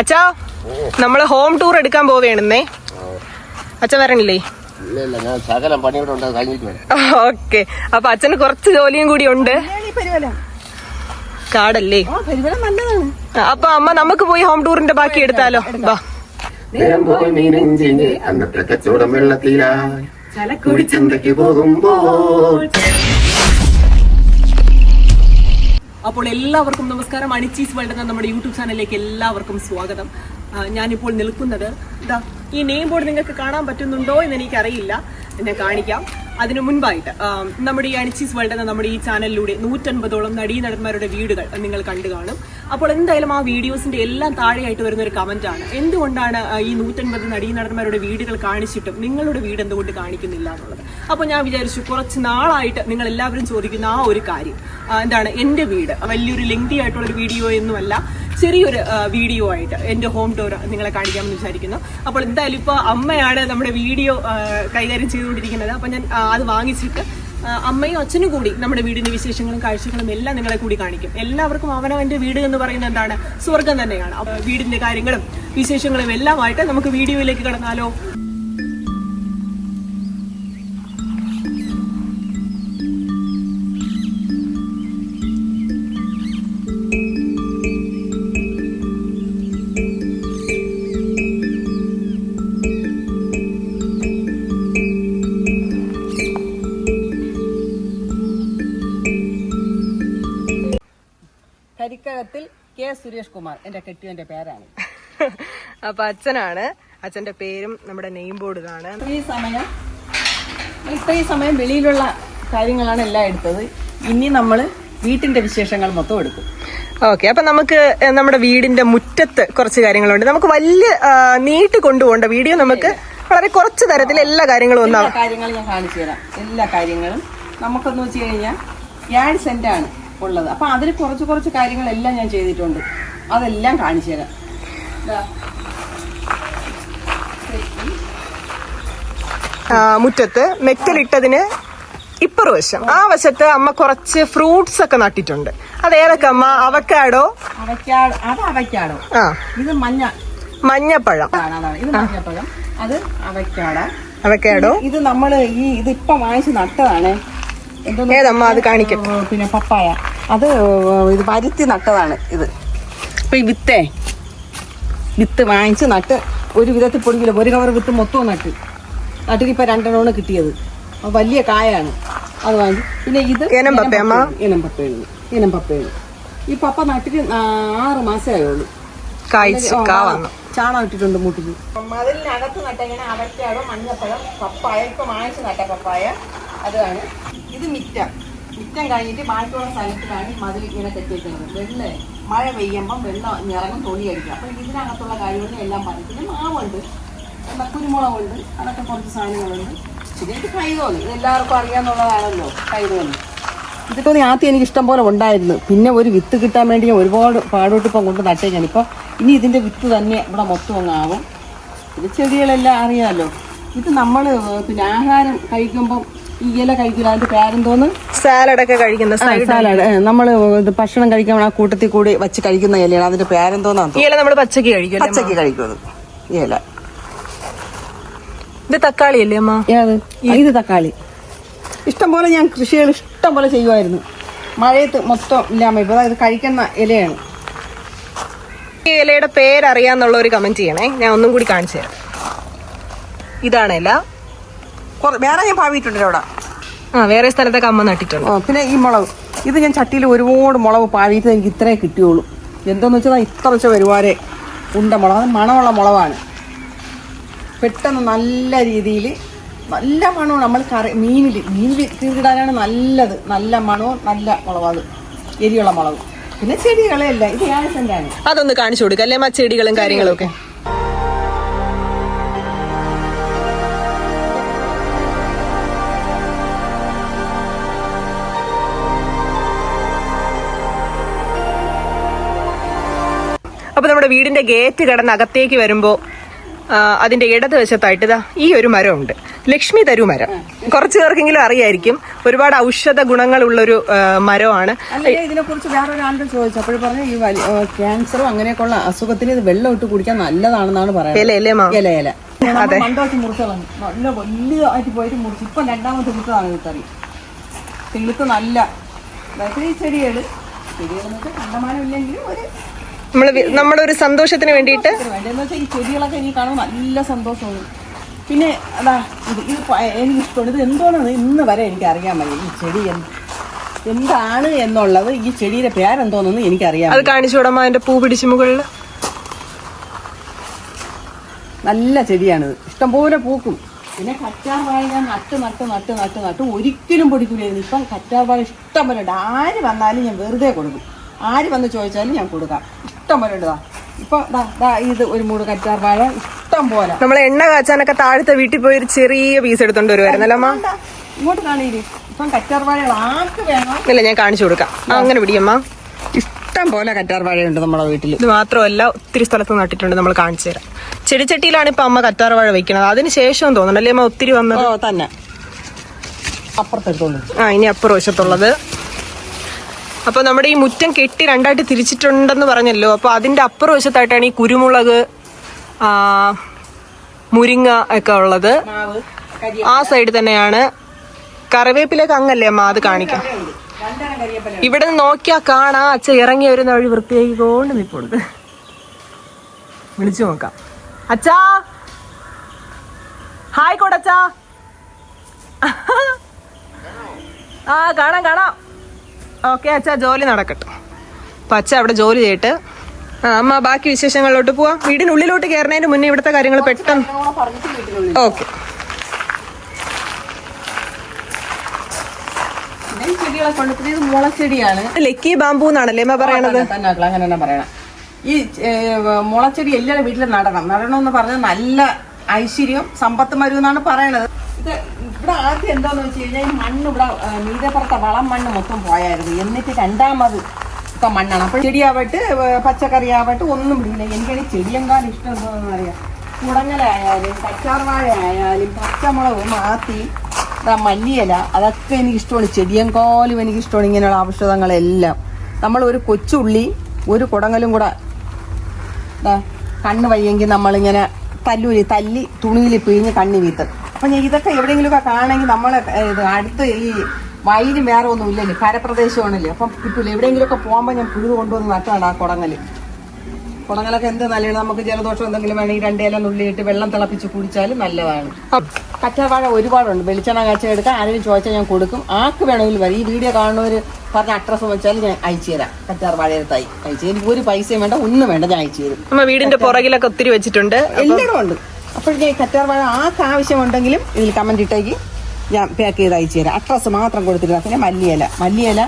അച്ഛാ നമ്മൾ home tour എടുക്കാൻ പോവുകയാണെന്നേ അച്ഛൻ വരണില്ലേ? ഓക്കെ. അപ്പൊ അച്ഛന് കുറച്ച് ജോലിയും കൂടി ഉണ്ട്. പരിവലം കാടല്ലേ? അപ്പൊ അമ്മ നമുക്ക് പോയി ഹോം ടൂറിന്റെ ബാക്കി എടുത്താലോ? വാ. അന്നത്തെ കച്ചവടം വെള്ളത്തിലായി. കുടിച്ചന്തയ്ക്ക് പോകുമ്പോൾ അപ്പോൾ എല്ലാവർക്കും നമസ്കാരം. അണിച്ചീസ് വേൾഡ് എന്ന നമ്മുടെ യൂട്യൂബ് ചാനലിലേക്ക് എല്ലാവർക്കും സ്വാഗതം. ഞാനിപ്പോൾ നിൽക്കുന്നത്. ഈ നെയിം ബോർഡ് നിങ്ങൾക്ക് കാണാൻ പറ്റുന്നുണ്ടോ എന്ന് എനിക്കറിയില്ല. എന്നെ കാണിക്കാം. അതിനു മുൻപായിട്ട് നമ്മുടെ ഈ അണിച്ചീസ് വേൾഡ് എന്ന നമ്മുടെ ഈ ചാനലിലൂടെ നൂറ്റൻപതോളം നടീനടന്മാരുടെ വീടുകൾ നിങ്ങൾ കണ്ടു കാണും. അപ്പോൾ എന്തായാലും ആ വീഡിയോസിന്റെ എല്ലാം താഴെയായിട്ട് വരുന്ന ഒരു കമന്റ് ആണ്. എന്തുകൊണ്ടാണ് ഈ നൂറ്റൻപത് നടീനടന്മാരുടെ വീടുകൾ കാണിച്ചിട്ടും നിങ്ങളുടെ വീട് എന്തുകൊണ്ട് കാണിക്കുന്നില്ല എന്നുള്ളത്? അപ്പോൾ ഞാൻ വിചാരിച്ചു കുറച്ച് നാളായിട്ട് നിങ്ങൾ എല്ലാവരും ചോദിക്കുന്ന ആ ഒരു കാര്യം എന്താണ് എന്റെ വീട്? വലിയൊരു ലെങ്തി ആയിട്ടുള്ള ഒരു വീഡിയോ ഒന്നുമല്ല. ചെറിയൊരു വീഡിയോ ആയിട്ട് എന്റെ ഹോം ടൂർ നിങ്ങളെ കാണിക്കാമെന്ന് വിചാരിക്കുന്നു. അപ്പോൾ എന്തായാലും ഇപ്പോൾ അമ്മയാണ് നമ്മുടെ വീഡിയോ കൈകാര്യം ചെയ്തുകൊണ്ടിരിക്കുന്നത്. അപ്പോൾ ഞാൻ അത് വാങ്ങിച്ചിട്ട് അമ്മയും അച്ഛനും കൂടി നമ്മുടെ വീടിന്റെ വിശേഷങ്ങളും കാഴ്ചകളും എല്ലാം നിങ്ങളെ കൂടി കാണിക്കും. എല്ലാവർക്കും അവനവന്റെ വീട് എന്ന് പറയുന്നത് എന്താണ്? സ്വർഗം തന്നെയാണ്. വീടിന്റെ കാര്യങ്ങളും വിശേഷങ്ങളും എല്ലാമായിട്ട് നമുക്ക് വീഡിയോയിലേക്ക് കടന്നാലോ? കുമാർ എന്റെ കെട്ടിയന്റെ പേരാണ്. അപ്പൊ അച്ഛനാണ്. അച്ഛന്റെ പേരും നമ്മുടെ നെയിം ബോർഡ് കാണാൻ ഈ സമയം ഇത്രയും സമയം വെളിയിലുള്ള കാര്യങ്ങളാണ് എല്ലാം എടുത്തത്. ഇനി നമ്മൾ വീട്ടിന്റെ വിശേഷങ്ങൾ മൊത്തം എടുക്കും. ഓക്കെ അപ്പൊ നമുക്ക് നമ്മുടെ വീടിന്റെ മുറ്റത്ത് കുറച്ച് കാര്യങ്ങളുണ്ട്. നമുക്ക് വലിയ നീട്ടി കൊണ്ടുപോകേണ്ട വീഡിയോ നമുക്ക് വളരെ കുറച്ച് തരത്തിൽ എല്ലാ കാര്യങ്ങളും എല്ലാ കാര്യങ്ങൾ ഞാൻ കാണിച്ചു തരാം. എല്ലാ കാര്യങ്ങളും നമുക്കെന്ന് വെച്ച് കഴിഞ്ഞാൽ ഏഴ് സെന്റ് ആണ് ഉള്ളത്. അപ്പൊ അതിൽ കുറച്ച് കുറച്ച് കാര്യങ്ങളെല്ലാം ഞാൻ ചെയ്തിട്ടുണ്ട്. അതെല്ലാം കാണിച്ചു തരാം. മുറ്റത്ത് മെറ്റലിട്ടതിന് ഇപ്പുറ വശം. ആ വശത്ത് അമ്മ കുറച്ച് ഫ്രൂട്ട്സ് ഒക്കെ നട്ടിട്ടുണ്ട്. അത് ഏതൊക്കെ അമ്മ? അവക്കാടോ? അത് അവക്കാടോ. ആ. ഇത് മഞ്ഞ. മഞ്ഞപ്പഴം. ഇത് മഞ്ഞപ്പഴം. അത് അവക്കാട. അവക്കാടോ? ഇത് നമ്മൾ ഈ ഇത് ഇപ്പൊ വാങ്ങിച്ച് നട്ടതാണ്. ഏതമ്മ? അത് കാണിക്കും പിന്നെ പപ്പായ. അത് ഇത് പരുത്തി നട്ടതാണ് ഇത്. ഇപ്പൊ ഈ വിത്തേ. വിത്ത് വാങ്ങിച്ച് നട്ട് ഒരു വിധത്തിൽ പൊടിക്കില്ല. ഒരു കവർ വിത്ത് മൊത്തവും നട്ട്. നട്ടിട്ട് ഇപ്പം രണ്ടെണ്ണമാണ് കിട്ടിയത്. അപ്പോൾ വലിയ കായാണ്. അത് വാങ്ങി. പിന്നെ ഇത് ഇനം പപ്പയാണ് ഇനം പപ്പയാണ് ഈ പപ്പ നട്ടിട്ട് ആറ് മാസമേ ആയുള്ളൂ. ചാണകം ഇട്ടിട്ടുണ്ട് മൂട്ടിൽ മതിലിനകത്ത് നട്ടിങ്ങനെ അവയ്ക്കാടോ മഞ്ഞപ്പഴം പപ്പായ. ഇപ്പൊ വാങ്ങിച്ച് നട്ട പപ്പായ. അതാണ് ഇത് മിറ്റം. മിറ്റം കഴിഞ്ഞിട്ട് ബാക്കിയുള്ള സ്ഥലത്തിലാണ് മതിൽ ഇങ്ങനെ കെട്ടിയിരിക്കുന്നത് വെള്ളം. മഴ പെയ്യുമ്പം വെള്ളം ഇറങ്ങും തൊളി അടിക്കും അപ്പൊ ഇതിനകത്തുള്ള കാര്യങ്ങളും എല്ലാം പറഞ്ഞു പിന്നെ മാവുണ്ട്. കുരുമുളകുണ്ട്. അതൊക്കെ കുറച്ച് സാധനങ്ങളുണ്ട്. പിന്നെ ഇത് കൈതോന്നി. ഇത് എല്ലാവർക്കും അറിയാമെന്നുള്ളതാണല്ലോ കൈതോന്നി. ഇതൊക്കെ ഒന്ന് ആദ്യം എനിക്ക് ഇഷ്ടം പോലെ ഉണ്ടായിരുന്നു. പിന്നെ ഒരു വിത്ത് കിട്ടാൻ വേണ്ടി ഞാൻ ഒരുപാട് പാടോട്ട് ഇപ്പം കൊണ്ട് നട്ടേക്കാണ് ഇപ്പോൾ ഇനി ഇതിന്റെ വിത്ത് തന്നെ ഇവിടെ മൊത്തം അങ്ങ് ആവും. ഇത് ചെടികളെല്ലാം അറിയാമല്ലോ ഇത് നമ്മൾ പിന്നെ ആഹാരം കഴിക്കുമ്പം ഈ ഇല കഴിക്കില്ല അതിന്റെ പേരെന്തോന്ന്? സാലഡ് ഒക്കെ കഴിക്കുന്ന സാലഡ് നമ്മൾ ഭക്ഷണം കഴിക്കാൻ ആ കൂട്ടത്തിൽ കൂടി വെച്ച് കഴിക്കുന്ന ഇലയാണ്. അതിന്റെ പേരെന്തോന്നാണ് ഇല നമ്മൾ പച്ചക്ക് കഴിക്കും പച്ചക്ക് കഴിക്കുന്നത് ഇല. ഇത് തക്കാളി അല്ലേ അമ്മ? ഇത് തക്കാളി. ഇഷ്ടം പോലെ ഞാൻ കൃഷികൾ ഇഷ്ടം പോലെ ചെയ്യുമായിരുന്നു. മഴയത്ത് മൊത്തം ഇല്ലാമ ഇപ്പൊ അതായത് കഴിക്കുന്ന ഇലയാണ്. ഈ ഇലയുടെ പേരറിയാന്നുള്ള ഒരു കമന്റ് ചെയ്യണേ. ഞാൻ ഒന്നും കൂടി കാണിച്ചു തരാം. ഇതാണ് ഇല. വേറെ ഞാൻ പാവിയിട്ടുണ്ട് അവിടെ. ആ വേറെ സ്ഥലത്തൊക്കെ അമ്മ നട്ടിട്ടുണ്ട്. പിന്നെ ഈ മുളക്. ഇത് ഞാൻ ചട്ടിയിൽ ഒരുപാട് മുളക് പാവിയിട്ട് എനിക്ക് ഇത്രേ കിട്ടിയുള്ളൂ. എന്താന്ന് വെച്ചാൽ ഇത്ര വെച്ച വരുവാരെ ഉണ്ട മുളക്. അത് മണമുള്ള മുളകാണ്. പെട്ടെന്ന് നല്ല രീതിയിൽ നല്ല മണവും. നമ്മൾ കറി മീനിൽ മീൻ തീർക്കിടാനാണ് നല്ലത്. നല്ല മണവും നല്ല മുളക് എരിയുള്ള മുളക്. പിന്നെ ചെടികളെയല്ല ഇത് ഏഴ് സെന്റാണ് അതൊന്ന് കാണിച്ചു കൊടുക്കുക അല്ലേ ചെടികളും കാര്യങ്ങളും ഒക്കെ അപ്പൊ നമ്മുടെ വീടിന്റെ ഗേറ്റ് കടന്ന് അകത്തേക്ക് വരുമ്പോ ആ, അതിന്റെ ഇടത് വശത്തായിട്ട് ഇതാ ഈ ഒരു മരമുണ്ട്. ലക്ഷ്മി തരു മരം. കുറച്ചു പേർക്കെങ്കിലും അറിയായിരിക്കും. ഒരുപാട് ഔഷധ ഗുണങ്ങളുള്ളൊരു ഒരു മരമാണ്. അല്ലെങ്കിൽ ഇതിനെ കുറിച്ച് വേറൊരാളുടെ ചോദിച്ചു അപ്പോൾ പറഞ്ഞു ഈ ക്യാൻസറും അങ്ങനെയൊക്കെയുള്ള അസുഖത്തിന് ഇത് വെള്ളം ഇട്ട് കുടിക്കാൻ നല്ലതാണെന്നാണ് പറയുന്നത്. ഇല മുറിച്ചതാണ് നല്ല വലിയതായിട്ട് പോയിട്ട് മുറിച്ച്. ഇപ്പൊ രണ്ടാമത്തെ കിട്ടറി തിളുത്ത് നല്ല. അതായത് ഈ ചെടികൾ വെച്ചാൽ കണ്ടമാനം ഇല്ലെങ്കിലും ഒരു നമ്മൾ വി- നമ്മുടെ ഒരു സന്തോഷത്തിന് വേണ്ടിയിട്ട് ഈ ചെടികളൊക്കെ എനിക്ക് കാണുമ്പോൾ നല്ല സന്തോഷമാണ്. പിന്നെ അതാ ഇത് ഇത് എനിക്ക് ഇഷ്ടമാണ് ഇത് എന്തോന്നാണ് ഇന്ന് വരെ എനിക്ക് അറിയാൻ വയ്യ. ഈ ചെടി എന്താണ് എന്നുള്ളത് ഈ ചെടിയുടെ പേരെന്തോന്നെന്ന് എനിക്കറിയാം അത് കാണിച്ചു വിടാമോ? അതിന്റെ പൂ പിടിച്ച മുകളിൽ നല്ല ചെടിയാണിത്. ഇഷ്ടംപോലെ പൂക്കും. പിന്നെ കറ്റാർ വാഴ ഞാൻ നട്ട് നട്ട് നട്ട് നട്ട് നട്ട് ഒരിക്കലും പൊടിക്കില്ലായിരുന്നു ഇപ്പം കറ്റാർ വാഴ ഇഷ്ടം പോലെ ഉണ്ട്. ആര് വന്നാലും ഞാൻ വെറുതെ കൊടുക്കും. ആര് വന്ന് ചോദിച്ചാലും ഞാൻ കൊടുക്കാം. ഇഷ്ടം പോലെ ഉണ്ട്. ഇപ്പൊ ഇത് ഒരു മൂട് കറ്റാർ വാഴ ഇഷ്ടം പോലെ നമ്മൾ എണ്ണ കാച്ചാനൊക്കെ താഴത്തെ വീട്ടിൽ പോയി ഒരു ചെറിയ പീസ് എടുത്തോണ്ട് വരുമായിരുന്നല്ലോ അമ്മ? ഇങ്ങോട്ട് കാണിയില്ലേ ഇപ്പം കറ്റാർ വാഴകൾ ആർക്ക് വേണം? ഇല്ല ഞാൻ കാണിച്ചു കൊടുക്കാം. അങ്ങനെ പിടിയമ്മ ഇഷ്ടം പോലെ കറ്റാർ വാഴയുണ്ട് നമ്മുടെ വീട്ടിൽ ഇത് മാത്രമല്ല ഒത്തിരി സ്ഥലത്ത് നട്ടിട്ടുണ്ട് നമ്മൾ കാണിച്ചു തരാം. ചെടിച്ചട്ടിയിലാണ് ഇപ്പൊ അമ്മ കറ്റാർവാഴ വെക്കുന്നത് അതിന് ശേഷം അല്ലേ അമ്മ ഒത്തിരി വന്നത്? തന്നെ. അപ്പുറത്തെടുത്തോളൂ ആ ഇനി അപ്പുറം അപ്പൊ നമ്മുടെ ഈ മുറ്റം കെട്ടി രണ്ടായിട്ട് തിരിച്ചിട്ടുണ്ടെന്ന് പറഞ്ഞല്ലോ. അപ്പൊ അതിന്റെ അപ്പുറ വശത്തായിട്ടാണ് ഈ കുരുമുളക് മുരിങ്ങ ഒക്കെ ഉള്ളത്. ആ സൈഡ് തന്നെയാണ്. കറിവേപ്പിലേക്ക് അങ്ങല്ലേ അമ്മ അത് കാണിക്കാം. ഇവിടെ നിന്ന് നോക്കിയാ കാണാ. അച്ഛൻ ഇറങ്ങി വരുന്ന വഴി വൃത്തിയാക്കിക്കൊണ്ട് നിപ്പുണ്ട്. വിളിച്ചു നോക്കാം. അച്ഛാ! ഹായ് കൊടച്ചാ ആ കാണാം കാണാം. ഓക്കെ അച്ഛാ ജോലി നടക്കട്ടെ. അപ്പൊ അച്ഛ അവിടെ ജോലി ചെയ്തിട്ട് ആ അമ്മ ബാക്കി വിശേഷങ്ങളിലോട്ട് പോവാം. വീടിനുള്ളിലോട്ട് കയറുന്നതിന് മുന്നേ ഇവിടുത്തെ കാര്യങ്ങൾ പെട്ടെന്ന് ഓക്കെ. ലക്കി ബാമ്പൂ എന്നാണല്ലേ അമ്മ പറയണത്? അങ്ങനെ തന്നെ പറയണം. ഈ മുളച്ചെടി എല്ലാവരും വീട്ടിൽ നടണം. നടണം എന്ന് പറഞ്ഞാൽ നല്ല ഐശ്വര്യം സമ്പത്ത് മരുന്നാണ് പറയണത്. ഇത് ഇവിടെ ആദ്യം എന്താന്ന് വെച്ച് കഴിഞ്ഞാൽ ഈ മണ്ണ് ഇവിടെ മീതപ്പുറത്തെ വളം മണ്ണ് മൊത്തം പോയായിരുന്നു. എന്നിട്ട് രണ്ടാമത് ഇപ്പൊ മണ്ണാണ്. അപ്പോൾ ചെടിയാവട്ടെ പച്ചക്കറി പച്ചക്കറിയാവട്ടെ ഒന്നും പിടിക്കില്ല എനിക്കാണെങ്കിൽ ചെടിയെങ്കാലും ഇഷ്ടം എന്താണെന്ന് അറിയാം. കുടങ്ങലായാലും കച്ചാർവാഴ ആയാലും പച്ചമുളക് മാത്തി മല്ലിയില അതൊക്കെ എനിക്കിഷ്ടമാണ്. എനിക്ക് ഇഷ്ടമാണ് ഇങ്ങനെയുള്ള ഔഷധങ്ങളെല്ലാം. നമ്മൾ ഒരു കൊച്ചുള്ളി ഒരു കുടങ്ങലും കൂടെ കണ്ണ് വയ്യെങ്കിൽ നമ്മളിങ്ങനെ തല്ലൂരി തല്ലി തുണിയിൽ പിഴിഞ്ഞ് കണ്ണി വീത്തും. അപ്പം ഞാൻ ഇതൊക്കെ എവിടെയെങ്കിലുമൊക്കെ കാണണമെങ്കിൽ നമ്മളെ ഇത് അടുത്ത് ഈ വയലും വേറെ ഒന്നും ഇല്ലല്ലോ കരപ്രദേശമാണല്ലേ. അപ്പം കിട്ടൂല. എവിടെയെങ്കിലുമൊക്കെ പോകുമ്പോൾ ഞാൻ പുഴു കൊണ്ടുവന്ന് നട്ടാണ് ആ കുടങ്ങൽ. കുടങ്ങലൊക്കെ എന്ത് നല്ലതാണ്? നമുക്ക് ജലദോഷം എന്തെങ്കിലും വേണമെങ്കിൽ രണ്ടേല നുള്ളിയിട്ട് വെള്ളം തിളപ്പിച്ച് കുടിച്ചാൽ നല്ലതാണ്. കറ്റാർവാഴ ഒരുപാടുണ്ട്. വെളിച്ചെണ്ണ കാച്ച എടുക്കാൻ ആരെങ്കിലും ചോദിച്ചാൽ ഞാൻ കൊടുക്കും. ആർക്ക് വേണമെങ്കിലും വരും. ഈ വീഡിയോ കാണുന്നവർ പറഞ്ഞ അഡ്രസ്സ് വെച്ചാൽ ഞാൻ അയച്ചു തരാം. കറ്റാർവാഴയുടെ വാഴയത്തായി അയച്ചു തരും. എനിക്ക് ഒരു പൈസയും വേണ്ട ഒന്നും വേണ്ട ഞാൻ അയച്ചു തരും. വീടിന്റെ പുറകിലൊക്കെ ഒത്തിരി വെച്ചിട്ടുണ്ട്. എല്ലാവരും ഉണ്ട്. അപ്പോൾ ഞാൻ കറ്റാർവാഴ ആർക്ക് ആവശ്യമുണ്ടെങ്കിലും ഇതിൽ കമന്റ് ഇട്ടേക്ക്. ഞാൻ പാക്ക് ചെയ്ത് അയച്ചു തരാം. അഡ്രസ്സ് മാത്രം കൊടുത്തിട്ട് പിന്നെ മല്ലിയില. മല്ലിയില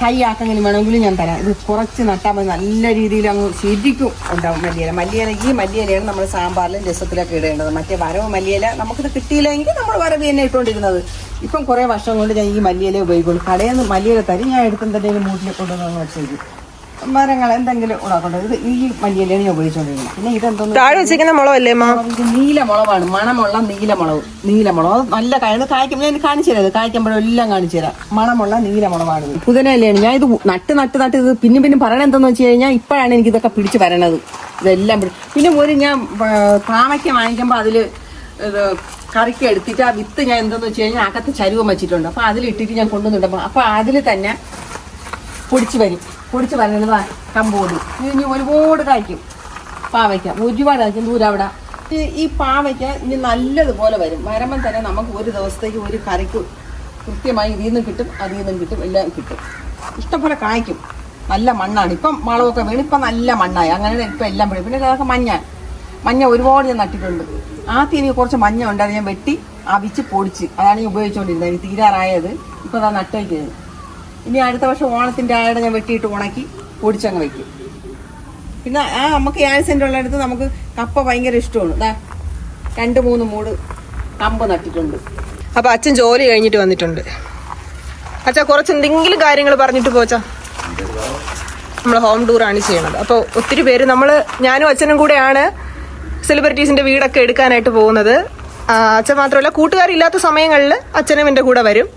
കൈ ആക്കെങ്കിലും വേണമെങ്കിലും ഞാൻ തരാം. ഇത് കുറച്ച് നട്ടാൽ മതി. നല്ല രീതിയിൽ അങ്ങ് ശരിക്കും ഉണ്ടാവും മല്ലിയില. മല്ലിയില ഈ മല്ലിയിലയാണ് നമ്മൾ സാമ്പാറിലും രസത്തിലൊക്കെ ഇടേണ്ടത്. മറ്റേ വരവ് മല്ലിയില നമുക്കിത് കിട്ടിയില്ലെങ്കിൽ നമ്മൾ വരവ് തന്നെ ഇട്ടുകൊണ്ടിരുന്നത് ഇപ്പം കുറേ വർഷം കൊണ്ട് ഞാൻ ഈ മല്ലിയില ഉപയോഗിക്കുള്ളൂ. കടയിൽ നിന്ന് മല്ലിയില തരും. ഞാൻ എടുത്തെന്തെങ്കിലും മൂട്ടിൽ കൊണ്ടുവന്നു വെച്ചേക്കും. മരങ്ങൾ എന്തെങ്കിലും ഉണക്കണ്ടോ? ഇത് ഈ മല്ലിയിലയാണ് ഞാൻ ഉപയോഗിച്ചുകൊണ്ടിരുന്നത് പിന്നെ ഇതെന്തോന്ന് താഴെ വെച്ചിരിക്കുന്ന മുളകല്ലേ അമ്മ? ഇത് നീലമുളകാണ് മണമുള്ള നീലമുളവ് നീലമുളവ് നല്ല കായ കായ്ക്കും. ഞാൻ കാണിച്ചു തരാം. ഇത് കായ്ക്കുമ്പോഴെല്ലാം കാണിച്ചു തരാം. മണമുള്ള നീലമുളവാണ് ഇത്. പുതിനയിലാണ് ഞാൻ ഇത് നട്ട് നട്ട് നട്ട് ഇത് പിന്നെ പിന്നെ പറയണത് എന്താന്ന് വെച്ച് കഴിഞ്ഞാൽ ഇപ്പോഴാണ് എനിക്ക് ഇതൊക്കെ പിടിച്ച് വരണത്. ഇതെല്ലാം പിന്നെ ഒരു ഞാൻ താമയ്ക്ക വാങ്ങിക്കുമ്പോൾ അതിൽ ഇത് കറിക്ക് എടുത്തിട്ട് ആ വിത്ത് ഞാൻ എന്തെന്ന് വെച്ച് കഴിഞ്ഞാൽ അകത്ത് ചരുവം വെച്ചിട്ടുണ്ട്. അപ്പോൾ അതിലിട്ടിട്ട് ഞാൻ കൊണ്ടുവന്നിട്ടപ്പോൾ അപ്പോൾ അതിൽ തന്നെ പൊടിച്ച് വരും. പൊടിച്ച് പറയുന്നത് കമ്പോടി. ഇനി ഒരുപാട് കായ്ക്കും പാവയ്ക്ക ഒരുപാട് കായ്ക്കും ദൂരം അവിടെ. ഈ പാവയ്ക്ക ഇനി നല്ലതുപോലെ വരും. വരുമ്പം തന്നെ നമുക്ക് ഒരു ദിവസത്തേക്ക് ഒരു കറിക്ക് കൃത്യമായി ഇതിൽ നിന്നും കിട്ടും അതിൽ നിന്നും കിട്ടും എല്ലാം കിട്ടും. ഇഷ്ടംപോലെ കായ്ക്കും. നല്ല മണ്ണാണ്. ഇപ്പം വളമൊക്കെ വീണ് ഇപ്പം നല്ല മണ്ണായി. അങ്ങനെ ഇപ്പം എല്ലാം വീഴും പിന്നെ അതൊക്കെ മഞ്ഞ. മഞ്ഞ ഒരുപാട് ഞാൻ നട്ടിട്ടുണ്ട്. ആദ്യം എനിക്ക് കുറച്ച് മഞ്ഞ ഉണ്ടായിരുന്നു ഞാൻ വെട്ടി അവിച്ച് പൊടിച്ച്. അതാണ് ഞാൻ ഉപയോഗിച്ചുകൊണ്ടിരുന്നത്. തീരാറായത്. ഇപ്പം അതാ നട്ടേക്കുന്നത്. ഇനി അടുത്ത വർഷം ഓണത്തിന്റെ ആയുടെ ഞാൻ വെട്ടിയിട്ട് ഉണക്കി പൊടിച്ചങ്ങ് വയ്ക്കും പിന്നെ ആ നമുക്ക് ഏഴ് ഉള്ള ഉള്ളിടത്ത് നമുക്ക് കപ്പ ഭയങ്കര ഇഷ്ടമാണ്. ദാ രണ്ട് മൂന്ന് മൂട് കമ്പ് നട്ടിട്ടുണ്ട്. അപ്പോൾ അച്ഛൻ ജോലി കഴിഞ്ഞിട്ട് വന്നിട്ടുണ്ട്. അച്ഛാ കുറച്ച് എന്തെങ്കിലും കാര്യങ്ങൾ പറഞ്ഞിട്ട് പോച്ചാ നമ്മൾ ഹോം ടൂറാണ് ചെയ്യണത് അപ്പോൾ ഒത്തിരി പേര് നമ്മൾ ഞാനും അച്ഛനും കൂടെയാണ് സെലിബ്രിറ്റീസിന്റെ വീടൊക്കെ എടുക്കാനായിട്ട് പോകുന്നത്. അച്ഛൻ മാത്രമല്ല കൂട്ടുകാരില്ലാത്ത സമയങ്ങളിൽ അച്ഛനും എന്റെ കൂടെ വരും.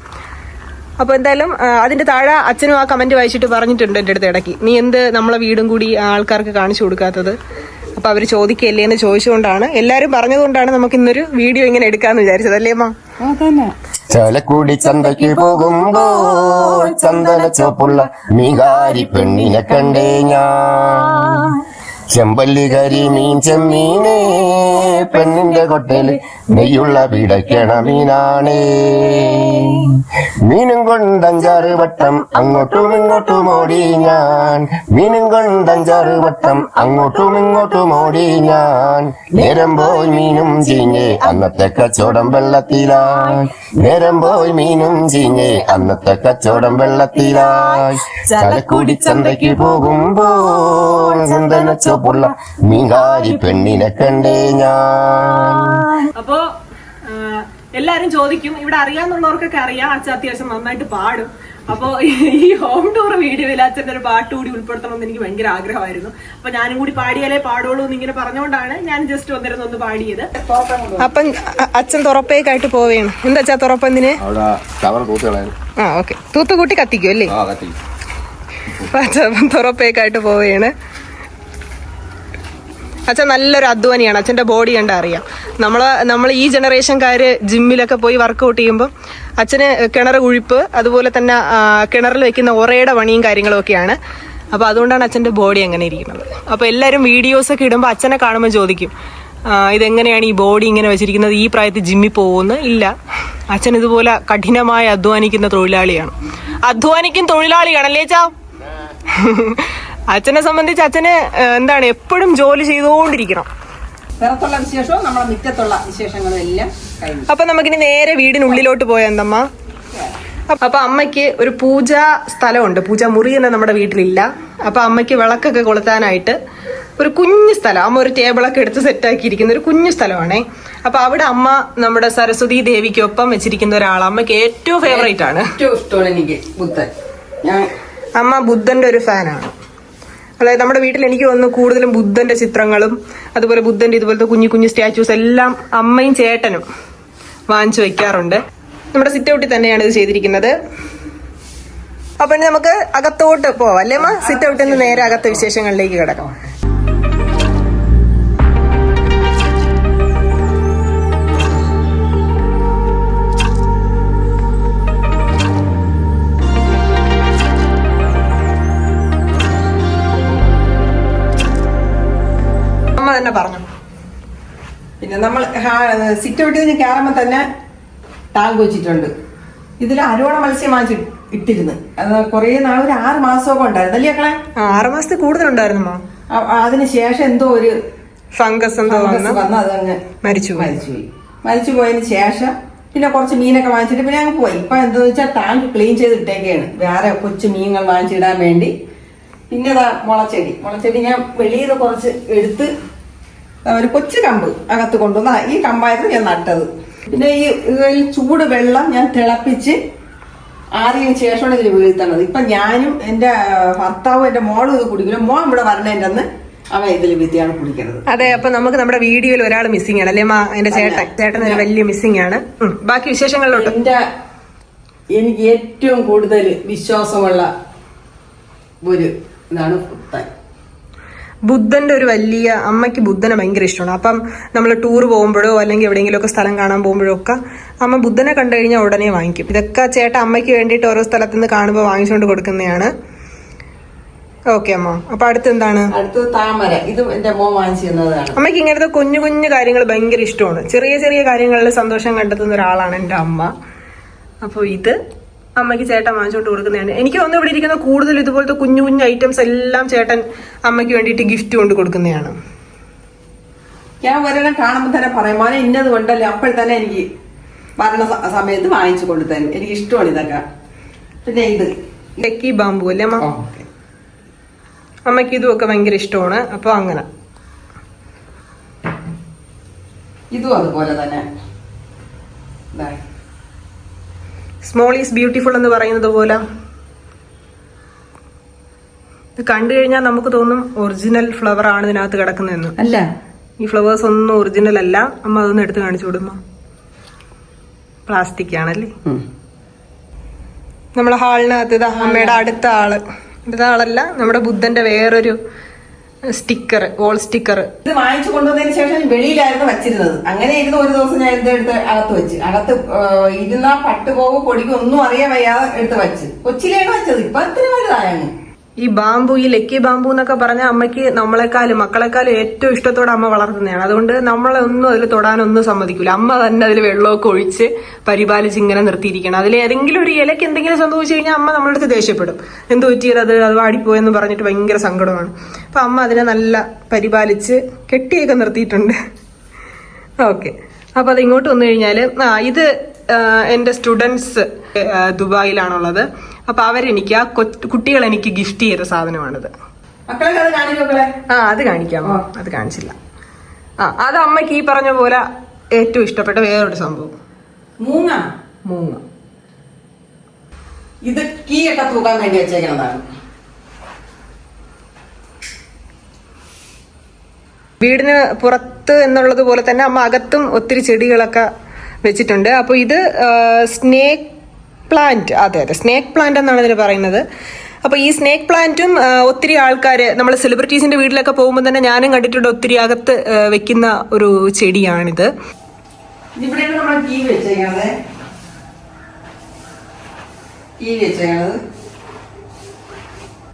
അപ്പോൾ എന്തായാലും അതിന്റെ താഴെ അച്ഛനും ആ കമന്റ് വായിച്ചിട്ട് പറഞ്ഞിട്ടുണ്ട് എന്റെ അടുത്ത് ഇടയ്ക്ക്. നീ എന്ത് നമ്മളെ വീടും കൂടി ആൾക്കാർക്ക് കാണിച്ചു കൊടുക്കാത്തത്? അപ്പൊ അവർ ചോദിക്കല്ലേ എന്ന് ചോദിച്ചുകൊണ്ടാണ്. എല്ലാരും പറഞ്ഞതുകൊണ്ടാണ് നമുക്ക് ഇന്നൊരു വീഡിയോ ഇങ്ങനെ എടുക്കാന്ന് വിചാരിച്ചത് അല്ലേ അമ്മ? ചോലക്കൂടി ചന്തയ്ക്ക് പോകുമ്പോൾ ചന്ദന ചോപ്പുള്ള മികാരി പെണ്ണിനെ കണ്ടേ ഞാൻ. ചെമ്പല്ലി കരി മീൻ ചെമ്മീനേ പെണ്ണിന്റെ കൊട്ടയിൽ നെയ്യുള്ള പിടയ്ക്കണ മീനാണേ. മീനും കൊണ്ടഞ്ചാറ് വട്ടം അങ്ങോട്ടും ഇങ്ങോട്ടും ഓടി ഞാൻ. മീനും കൊണ്ടഞ്ചാറ് വട്ടം അങ്ങോട്ടും ഇങ്ങോട്ടും ഓടി ഞാൻ. നേരം പോയി മീനും ചീഞ്ഞ് അന്നത്തെ കച്ചവടം വെള്ളത്തിലായി. നേരം പോയി മീനും ചീഞ്ഞ് അന്നത്തെ കച്ചവടം വെള്ളത്തിലായി. ചലക്കുടി ചന്തയ്ക്ക് പോകുമ്പോൾ ചന്ദന ചോപ്പുള്ള മീങ്കാരി പെണ്ണിനെ കണ്ടേ ഞാൻ. അപ്പോ എല്ലാരും ചോദിക്കും ഇവിടെ അറിയാന്നുള്ളവർക്കൊക്കെ അറിയാം അച്ഛൻ അത്യാവശ്യം നന്നായിട്ട് പാടും. അപ്പോ ഈ ഹോം ടൂർ വീഡിയോയിൽ അച്ഛന്റെ ഒരു പാട്ട് കൂടി ഉൾപ്പെടുത്തണം എന്ന് എനിക്ക് ഭയങ്കര ആഗ്രഹമായിരുന്നു. അപ്പൊ ഞാനും കൂടി പാടിയാലേ പാടുള്ളൂ എന്ന് ഇങ്ങനെ പറഞ്ഞുകൊണ്ടാണ് ഞാൻ ജസ്റ്റ് വന്നിരുന്നു ഒന്ന് പാടിയത്. അപ്പം അച്ഛൻ തുറപ്പേക്കായിട്ട് പോവേണ് എന്താ അച്ഛാ തുറപ്പെന്തിന് ആ ഓക്കെ. തൂത്തുകൂട്ടി കത്തിക്കും അല്ലേ? ആ കത്തി അപ്പൊ അച്ഛൻ തുറപ്പേക്കായിട്ട് പോവുകയാണ് അച്ഛൻ നല്ലൊരു അധ്വാനിയാണ്. അച്ഛന്റെ ബോഡി കണ്ട അറിയാം. നമ്മൾ നമ്മൾ ഈ ജനറേഷൻകാർ ജിമ്മിലൊക്കെ പോയി വർക്കൗട്ട് ചെയ്യുമ്പോൾ അച്ഛന് കിണർ കുഴിപ്പ് അതുപോലെ തന്നെ കിണറിൽ വെക്കുന്ന ഒറയുടെ പണിയും കാര്യങ്ങളും ഒക്കെയാണ്. അപ്പോൾ അതുകൊണ്ടാണ് അച്ഛന്റെ ബോഡി അങ്ങനെ ഇരിക്കുന്നത്. അപ്പോൾ എല്ലാവരും വീഡിയോസൊക്കെ ഇടുമ്പോൾ അച്ഛനെ കാണുമ്പോൾ ചോദിക്കും ഇതെങ്ങനെയാണ് ഈ ബോഡി ഇങ്ങനെ വെച്ചിരിക്കുന്നത്? ഈ പ്രായത്തിൽ ജിമ്മിൽ പോകുമെന്ന് ഇല്ല. അച്ഛൻ ഇതുപോലെ കഠിനമായി അധ്വാനിക്കുന്ന തൊഴിലാളിയാണ്. അധ്വാനിക്കും തൊഴിലാളിയാണല്ലേ ചാ അച്ഛനെ സംബന്ധിച്ച് അച്ഛന് എന്താണ് എപ്പോഴും ജോലി ചെയ്തുകൊണ്ടിരിക്കണം. പുറത്തുള്ള വിശേഷവും നമ്മളെ മുറ്റത്തുള്ള വിശേഷങ്ങളും എല്ലാം കഴിഞ്ഞു. അപ്പൊ നമുക്കിനി നേരെ വീടിനുള്ളിലോട്ട് പോയെന്തമ്മ അപ്പൊ അമ്മയ്ക്ക് ഒരു പൂജാ സ്ഥലമുണ്ട്. പൂജാ മുറി തന്നെ നമ്മുടെ വീട്ടിലില്ല. അപ്പൊ അമ്മയ്ക്ക് വിളക്കൊക്കെ കൊളുത്താനായിട്ട് ഒരു കുഞ്ഞു സ്ഥലം. അമ്മ ഒരു ടേബിളൊക്കെ എടുത്ത് സെറ്റാക്കിയിരിക്കുന്ന ഒരു കുഞ്ഞു സ്ഥലമാണേ. അപ്പൊ അവിടെ അമ്മ നമ്മുടെ സരസ്വതി ദേവിക്കൊപ്പം വെച്ചിരിക്കുന്ന ഒരാൾ അമ്മയ്ക്ക് ഏറ്റവും ഫേവറേറ്റ് ആണ്. ഏറ്റവും ഇഷ്ടമാണ് എനിക്ക് ബുദ്ധൻ. ഞാൻ അമ്മ ബുദ്ധന്റെ ഒരു ഫാനാണ് അതായത് നമ്മുടെ വീട്ടിൽ എനിക്ക് തോന്നുന്നു കൂടുതലും ബുദ്ധന്റെ ചിത്രങ്ങളും അതുപോലെ ബുദ്ധന്റെ ഇതുപോലത്തെ കുഞ്ഞു കുഞ്ഞു സ്റ്റാച്യൂസ് എല്ലാം അമ്മയും ചേട്ടനും വാങ്ങിച്ചു വെക്കാറുണ്ട്. നമ്മുടെ സിറ്റ് ഔട്ടിൽ തന്നെയാണ് ഇത് ചെയ്തിരിക്കുന്നത്. അപ്പൊ നമുക്ക് അകത്തോട്ട് പോവാം. അല്ലേ അമ്മ? നിന്ന് നേരെ അകത്തെ വിശേഷങ്ങളിലേക്ക് കിടക്കാം. നമ്മൾ സിറ്റ് ഔട്ടിൽ നിന്ന് കയറുമ്പോൾ തന്നെ ടാങ്ക് വെച്ചിട്ടുണ്ട്. ഇതിൽ അരോണ മത്സ്യം വാങ്ങിച്ചു ഇട്ടിരുന്നു. അത് കുറേ നാൾ ഒരു ആറ് മാസമൊക്കെ ഉണ്ടായിരുന്നു. അല്ലേ അക്കളെ ആറ് മാസത്തിൽ അ- അതിന് ശേഷം എന്തോ ഒരു ഫംഗസ് എന്തോ വന്നു. അതങ്ങ് മരിച്ചു പോയി മരിച്ചുപോയി. മരിച്ചു പോയതിന് ശേഷം പിന്നെ കുറച്ച് മീനൊക്കെ വാങ്ങിച്ചിട്ട് പിന്നെ അങ്ങ് പോയി. ഇപ്പൊ എന്താന്ന് വെച്ചാൽ ടാങ്ക് ക്ലീൻ ചെയ്ത് ഇട്ടേക്കാണ്. വേറെ കൊച്ചു മീനുകൾ വാങ്ങിച്ചിടാൻ വേണ്ടി. പിന്നെ അതാ മുളച്ചെടി. മുളച്ചെടി ഞാൻ വെളിയിൽ നിന്ന് കുറച്ച് എടുത്ത് ഒരു കൊച്ചു കമ്പ് അകത്ത് കൊണ്ടുവന്ന ഈ കമ്പായിരുന്നു ഞാൻ നട്ടത്. പിന്നെ ഈ ചൂട് വെള്ളം ഞാൻ തിളപ്പിച്ച് ആറിയതിന് ശേഷമാണ് ഇതിൽ വീഴ്ത്തണത് ഇപ്പൊ ഞാനും എന്റെ ഭർത്താവും എന്റെ മോളും ഇത് കുടിക്കില്ല മോൻ ഇവിടെ വരണേന്റെ അന്ന് അവൻ ഇതിൽ വിദ്യയാണ് കുടിക്കുന്നത് അതെ അപ്പൊ നമുക്ക് നമ്മുടെ വീഡിയോയിൽ ഒരാൾ മിസ്സിംഗ് ആണ്. അല്ലേ മാ? എന്റെ ചേട്ടൻ ചേട്ടൻ ഒരു വലിയ മിസ്സിംഗ് ആണ്. ബാക്കി വിശേഷങ്ങളിലോട്ട്. എന്റെ എനിക്ക് ഏറ്റവും കൂടുതൽ വിശ്വാസമുള്ള ഒരു ഇതാണ് പുത്തൻ ബുദ്ധന്റെ ഒരു വലിയ അമ്മയ്ക്ക് ബുദ്ധനെ ഭയങ്കര ഇഷ്ടമാണ്. അപ്പം നമ്മൾ ടൂർ പോകുമ്പോഴോ അല്ലെങ്കിൽ എവിടെയെങ്കിലുമൊക്കെ സ്ഥലം കാണാൻ പോകുമ്പോഴോ ഒക്കെ അമ്മ ബുദ്ധനെ കണ്ടു കഴിഞ്ഞാൽ ഉടനെ വാങ്ങിക്കും. ഇതൊക്കെ ചേട്ട അമ്മയ്ക്ക് വേണ്ടിയിട്ട് ഓരോ സ്ഥലത്തു നിന്ന് കാണുമ്പോൾ വാങ്ങിച്ചുകൊണ്ട് കൊടുക്കുന്നതാണ്. ഓക്കെ അമ്മ. അപ്പൊ അടുത്ത് എന്താണ് താമര. ഇത് എന്റെ മോൻ വാങ്ങിച്ചു തന്നതാണ് അമ്മയ്ക്ക് ഇങ്ങനത്തെ കുഞ്ഞു കുഞ്ഞു കാര്യങ്ങൾ ഭയങ്കര ഇഷ്ടമാണ്. ചെറിയ ചെറിയ കാര്യങ്ങളിൽ സന്തോഷം കണ്ടെത്തുന്ന ഒരാളാണ് എന്റെ അമ്മ. അപ്പോൾ ഇത് അമ്മയ്ക്ക് ചേട്ടൻ വാങ്ങിച്ചുകൊണ്ട് കൊടുക്കുന്നതാണ്. എനിക്ക് തോന്നുന്നു ഇവിടെ ഇരിക്കുന്ന കൂടുതൽ ഇതുപോലത്തെ കുഞ്ഞു കുഞ്ഞു ഐറ്റംസ് എല്ലാം ചേട്ടൻ അമ്മയ്ക്ക് വേണ്ടിയിട്ട് ഗിഫ്റ്റ് കൊണ്ട് കൊടുക്കുന്നതാണ്. ഞാൻ ഒരെല്ലാം കാണുമ്പോൾ തന്നെ പറയും മോനെ ഇന്നത് കൊണ്ടല്ലേ അപ്പോൾ തന്നെ എനിക്ക് വരണ സമയത്ത് വാങ്ങിച്ചു കൊടുത്തരും എനിക്ക് ഇഷ്ടമാണ് ഇതൊക്കെ. പിന്നെ ഇത്. ലക്കി ബാമ്പു അല്ലേ അമ്മ? അമ്മയ്ക്ക് ഇതുമൊക്കെ ഭയങ്കര ഇഷ്ടമാണ്. അപ്പോൾ അങ്ങനെ. ഇതും അതുപോലെ തന്നെ. സ്മോൾ ഈസ് ബ്യൂട്ടിഫുൾ എന്ന് പറയുന്നത് പോലെ. ഇത് കണ്ടു കഴിഞ്ഞാൽ നമുക്ക് തോന്നും ഒറിജിനൽ ഫ്ലവർ ആണ് ഇതിനകത്ത് കിടക്കുന്നതെന്ന്. അല്ല. ഈ ഫ്ലവേഴ്സ് ഒന്നും ഒറിജിനൽ അല്ല. അമ്മ അതൊന്ന് എടുത്ത് കാണിച്ചു വിടുമ്പോ പ്ലാസ്റ്റിക് ആണല്ലേ? നമ്മളെ ഹാളിനകത്ത് ഇതാ അമ്മയുടെ അടുത്ത ആൾ. അടുത്ത ആളല്ല നമ്മുടെ ബുദ്ധന്റെ വേറൊരു സ്റ്റിക്കർ വോൾ സ്റ്റിക്കർ ഇത് വാങ്ങിച്ചു കൊണ്ടുവന്നതിന് ശേഷം വെളിയിലായിരുന്നു വെച്ചിരുന്നത്. അങ്ങനെ ഇരുന്ന് ഒരു ദിവസം ഞാൻ ഇത് എടുത്ത് അകത്ത് വെച്ച്. അകത്ത് ഇരുന്ന പട്ടുപോകോ പൊടിക്കോ ഒന്നും അറിയാൻ വയ്യാതെ എടുത്ത് വെച്ച്. കൊച്ചിലാണ് വെച്ചത്. ഇപ്പൊ ഇത്ര വലുതായിരുന്നു ഈ ബാമ്പു ഈ ലക്കി ബാമ്പു എന്നൊക്കെ പറഞ്ഞ അമ്മയ്ക്ക് നമ്മളെക്കാളും മക്കളെക്കാളും ഏറ്റവും ഇഷ്ടത്തോടെ അമ്മ വളർത്തുന്നതാണ്. അതുകൊണ്ട് നമ്മളെ ഒന്നും അതിൽ തൊടാനൊന്നും സമ്മതിക്കില്ല അമ്മ തന്നെ അതിൽ വെള്ളമൊക്കെ ഒഴിച്ച് പരിപാലിച്ച് ഇങ്ങനെ നിർത്തിയിരിക്കണം. അതിൽ ഏതെങ്കിലും ഒരു ഇലയ്ക്ക് എന്തെങ്കിലും സംഭവിച്ചു കഴിഞ്ഞാൽ അമ്മ നമ്മളെ അടുത്ത് ദേഷ്യപ്പെടും. എന്ത് പറ്റിയത് അത് വാടിപ്പോയെന്ന് പറഞ്ഞിട്ട് ഭയങ്കര സങ്കടമാണ്. അപ്പൊ അമ്മ അതിനെ നല്ല പരിപാലിച്ച് കെട്ടിയൊക്കെ നിർത്തിയിട്ടുണ്ട്. ഓക്കെ. അപ്പൊ അത് ഇങ്ങോട്ട് വന്നു കഴിഞ്ഞാൽ ആ ഇത് എന്റെ സ്റ്റുഡൻസ് ദുബായിലാണുള്ളത്. അപ്പൊ അവരെനിക്ക് ആ കുട്ടികൾ എനിക്ക് ഗിഫ്റ്റ് ചെയ്ത സാധനമാണിത്. ആ അത് കാണിക്കാമോ അത് കാണിച്ചില്ല. ആ അത് അമ്മയ്ക്ക് ഈ പറഞ്ഞ പോലെ ഏറ്റവും ഇഷ്ടപ്പെട്ട വേറൊരു സംഭവം. മൂങ്ങ. മൂങ്ങ. ഇത് കീയൊക്കെ തൂക്കാൻ വേണ്ടി വെച്ചേക്കുന്നതാണ് വീടിന് പുറത്ത് എന്നുള്ളത് പോലെ തന്നെ അമ്മ അകത്തും ഒത്തിരി ചെടികളൊക്കെ വെച്ചിട്ടുണ്ട്. അപ്പോൾ ഇത് സ്നേക്ക് പ്ലാന്റ് അതെ അതെ. സ്നേക്ക് പ്ലാന്റ് എന്നാണ് ഇതിന് പറയുന്നത്. അപ്പോൾ ഈ സ്നേക്ക് പ്ലാന്റും ഒത്തിരി ആൾക്കാർ നമ്മൾ സെലിബ്രിറ്റീസിന്റെ വീട്ടിലൊക്കെ പോകുമ്പോൾ തന്നെ ഞാനും കണ്ടിട്ടുണ്ട് ഒത്തിരി അകത്ത് വെക്കുന്ന ഒരു ചെടിയാണിത്. ഇവിടെയാണ് നമ്മൾ കീ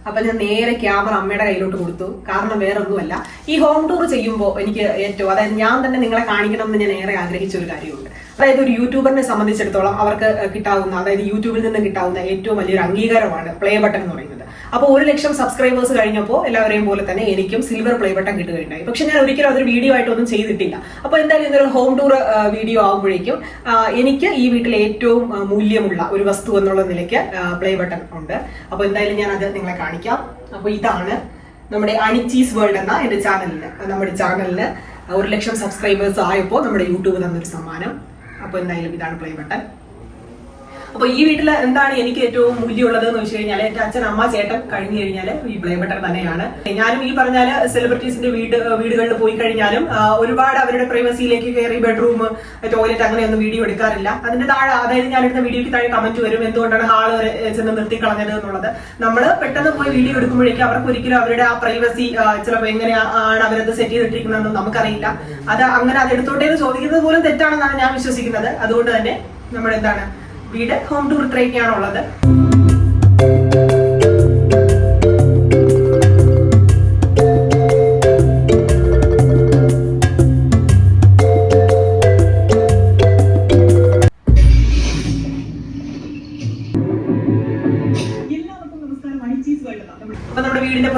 അപ്പൊ ഞാൻ നേരെ ക്യാമറ അമ്മയുടെ കയ്യിലോട്ട് കൊടുത്തു. കാരണം വേറെ ഒന്നുമല്ല ഈ ഹോം ടൂർ ചെയ്യുമ്പോൾ എനിക്ക് ഏറ്റവും അതായത് ഞാൻ തന്നെ നിങ്ങളെ കാണിക്കണം എന്ന് ഞാൻ ഏറെ ആഗ്രഹിച്ച ഒരു കാര്യമുണ്ട്. അതായത് ഒരു യൂട്യൂബറിനെ സംബന്ധിച്ചിടത്തോളം അവർക്ക് കിട്ടാവുന്ന അതായത് യൂട്യൂബിൽ നിന്ന് കിട്ടാവുന്ന ഏറ്റവും വലിയൊരു അംഗീകാരമാണ് പ്ലേ ബട്ടൺ എന്ന് പറയുന്നത്. അപ്പോൾ ഒരു ലക്ഷം സബ്സ്ക്രൈബേഴ്സ് കഴിഞ്ഞപ്പോൾ എല്ലാവരെയും പോലെ തന്നെ എനിക്കും സിൽവർ പ്ലേ ബട്ടൺ കിട്ടുകയുണ്ടായി. പക്ഷെ ഞാൻ ഒരിക്കലും അതൊരു വീഡിയോ ആയിട്ടൊന്നും ചെയ്തിട്ടില്ല. അപ്പോൾ എന്തായാലും ഇതൊരു ഹോം ടൂർ വീഡിയോ ആകുമ്പോഴേക്കും എനിക്ക് ഈ വീട്ടിലെ ഏറ്റവും മൂല്യമുള്ള ഒരു വസ്തു എന്നുള്ള നിലയ്ക്ക് പ്ലേ ബട്ടൺ ഉണ്ട്. അപ്പോൾ എന്തായാലും ഞാൻ അത് നിങ്ങളെ കാണിക്കാം. അപ്പോൾ ഇതാണ് നമ്മുടെ അനിച്ചീസ് വേൾഡ് എന്ന എന്റെ ചാനലിന് നമ്മുടെ ചാനലിന് ഒരു ലക്ഷം സബ്സ്ക്രൈബേഴ്സ് ആയപ്പോൾ നമ്മുടെ യൂട്യൂബ് തന്നൊരു സമ്മാനം. അപ്പോൾ എന്തായാലും ഇതാണ് പ്ലേ ബട്ടൺ. അപ്പൊ ഈ വീട്ടിൽ എന്താണ് എനിക്ക് ഏറ്റവും മൂല്യമുള്ളത് എന്ന് വെച്ച് കഴിഞ്ഞാൽ എന്റെ അച്ഛൻ അമ്മ ചേട്ടൻ കഴിഞ്ഞു കഴിഞ്ഞാൽ ഈ പ്ലേ ബട്ടൺ തന്നെയാണ്. ഞാനും ഈ പറഞ്ഞാൽ സെലിബ്രിറ്റീസിന്റെ വീട് വീടുകളിൽ പോയി കഴിഞ്ഞാലും ഒരുപാട് അവരുടെ പ്രൈവസിയിലേക്ക് കയറി ബെഡ്റൂം ടോയ്ലറ്റ് അങ്ങനെയൊന്നും വീഡിയോ എടുക്കാറില്ല. അതിന്റെ താഴെ അതായത് ഞാൻ എടുത്ത വീഡിയോയ്ക്ക് താഴെ കമന്റ് വരും. എന്തുകൊണ്ടാണ് ഹാൾ ചെന്ന് നിർത്തി കളഞ്ഞത് എന്നുള്ളത്. നമ്മൾ പെട്ടെന്ന് പോയി വീഡിയോ എടുക്കുമ്പോഴേക്കും അവർക്ക് ഒരിക്കലും അവരുടെ ആ പ്രൈവസി ചിലപ്പോൾ എങ്ങനെയാണ് അവരത് സെറ്റ് ചെയ്തിട്ടിരിക്കുന്നതെന്ന് നമുക്കറിയില്ല. അത് അങ്ങനെ അത് എടുത്തോട്ടേ എന്ന് ചോദിക്കുന്നത് പോലും തെറ്റാണെന്നാണ് ഞാൻ വിശ്വസിക്കുന്നത്. അതുകൊണ്ട് തന്നെ നമ്മൾ എന്താണ് വീട് ഹോം ടൂർ ഇത്രയൊക്കെയാണുള്ളത്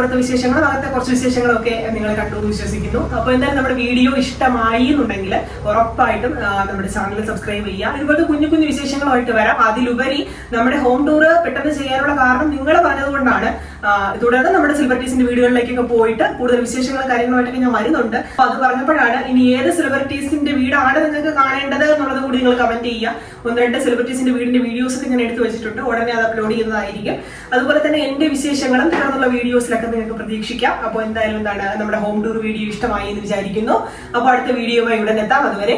നമ്മുടെ വീടിന്റെ പുറത്തെ വിശേഷങ്ങളും അകത്തെ കുറച്ച് വിശേഷങ്ങളും ഒക്കെ നിങ്ങൾ കണ്ടു വിശ്വസിക്കുന്നു. അപ്പൊ എന്തായാലും നമ്മുടെ വീഡിയോ ഇഷ്ടമായി എന്നുണ്ടെങ്കിൽ ഉറപ്പായിട്ടും നമ്മുടെ ചാനൽ സബ്സ്ക്രൈബ് ചെയ്യുക. ഇതുപോലത്തെ കുഞ്ഞു കുഞ്ഞു വിശേഷങ്ങളുമായിട്ട് വരാം. അതിലുപരി നമ്മുടെ ഹോം ടൂർ പെട്ടെന്ന് ചെയ്യാനുള്ള കാരണം നിങ്ങൾ പറഞ്ഞതുകൊണ്ടാണ്. തുടർന്ന് നമ്മുടെ സെലിബ്രിറ്റീസിന്റെ വീടുകളിലേക്കൊക്കെ പോയിട്ട് കൂടുതൽ വിശേഷങ്ങളും കാര്യങ്ങളുമായിട്ടൊക്കെ ഞാൻ വരുന്നുണ്ട്. അപ്പൊ അത് പറഞ്ഞപ്പോഴാണ് ഇനി ഏത് സെലിബ്രിറ്റീസിന്റെ വീടാണ് നിങ്ങൾക്ക് കാണേണ്ടത് എന്നുള്ളത് കൂടി നിങ്ങൾ കമന്റ് ചെയ്യുക. ഒന്ന് രണ്ട് സെലിബ്രിറ്റീസിന്റെ വീടിന്റെ വീഡിയോസ് ഒക്കെ ഞാൻ എടുത്തു വെച്ചിട്ടുണ്ട്. ഉടനെ അത് അപ്ലോഡ് ചെയ്യുന്നതായിരിക്കും. അതുപോലെ തന്നെ എന്റെ വിശേഷങ്ങളും തുടർന്നുള്ള വീഡിയോസിലൊക്കെ നിങ്ങൾക്ക് പ്രതീക്ഷിക്കാം. അപ്പോൾ എന്തായാലും എന്താണ് നമ്മുടെ ഹോം ടൂർ വീഡിയോ ഇഷ്ടമായി എന്ന് വിചാരിക്കുന്നു. അപ്പോൾ അടുത്ത വീഡിയോയുമായി ഉടൻ എത്താം. അതുവരെ